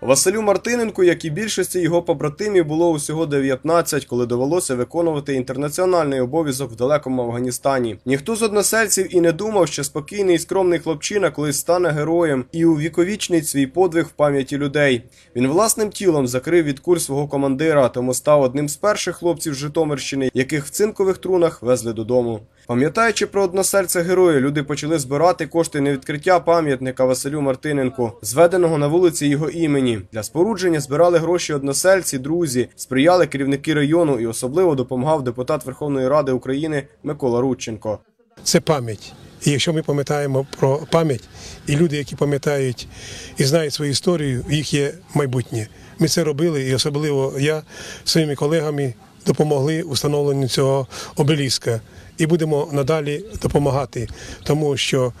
Василю Мартиненку, як і більшості його побратимів, було усього 19, коли довелося виконувати інтернаціональний обов'язок в далекому Афганістані. Ніхто з односельців і не думав, що спокійний і скромний хлопчина колись стане героєм і увіковічнить свій подвиг в пам'яті людей. Він власним тілом закрив від куль свого командира, тому став одним з перших хлопців Житомирщини, яких в цинкових трунах везли додому. Пам'ятаючи про односельця героя, люди почали збирати кошти на відкриття пам'ятника Василю Мартиненку, зведеного на вулиці його імені. Для спорудження збирали гроші односельці, друзі, сприяли керівники району і особливо допомагав депутат Верховної Ради України Микола Рудченко. це пам'ять. І якщо ми пам'ятаємо про пам'ять, і люди, які пам'ятають і знають свою історію, їх є майбутнє. Ми це робили, і особливо я своїми колегами допомогли установленню цього обеліска. І будемо надалі допомагати, тому що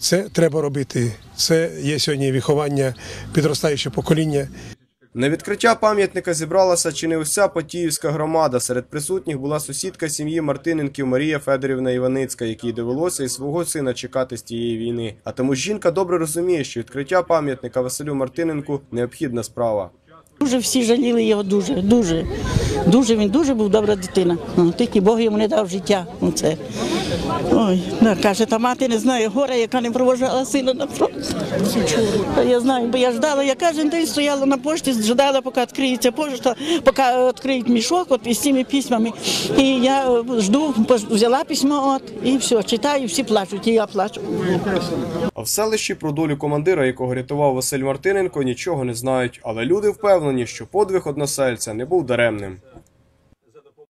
це треба робити. Це є сьогодні виховання підростаючого покоління. На відкриття пам'ятника зібралася чи не уся Потіївська громада. Серед присутніх була сусідка сім'ї Мартиненків Марія Федорівна Іваницька, якій довелося і свого сина чекати з тієї війни. А тому жінка добре розуміє, що відкриття пам'ятника Василю Мартиненку необхідна справа. Дуже всі жаліли його, дуже, дуже. Дуже він дуже був добра дитина. Ну, Тільки Бог йому не дав життя. Ну, це. Ой, да, каже, та мати не знає горе, яка не провожала сина на фронт. Я знаю, бо я ждала, я кожен день стояла на пошті, ждала, поки відкриється пошта, поки відкриють мішок от, із цими письмами. І я е, жду, взяла письмо, от, і все, читаю, всі плачуть, і я плачу. А в селищі про долю командира, якого рятував Василь Мартиненко, нічого не знають. Але люди впевнені, що подвиг односельця не був даремним.